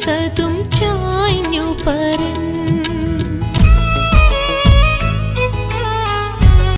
സതും ചായ്ഞ്ഞു പറഞ്ഞു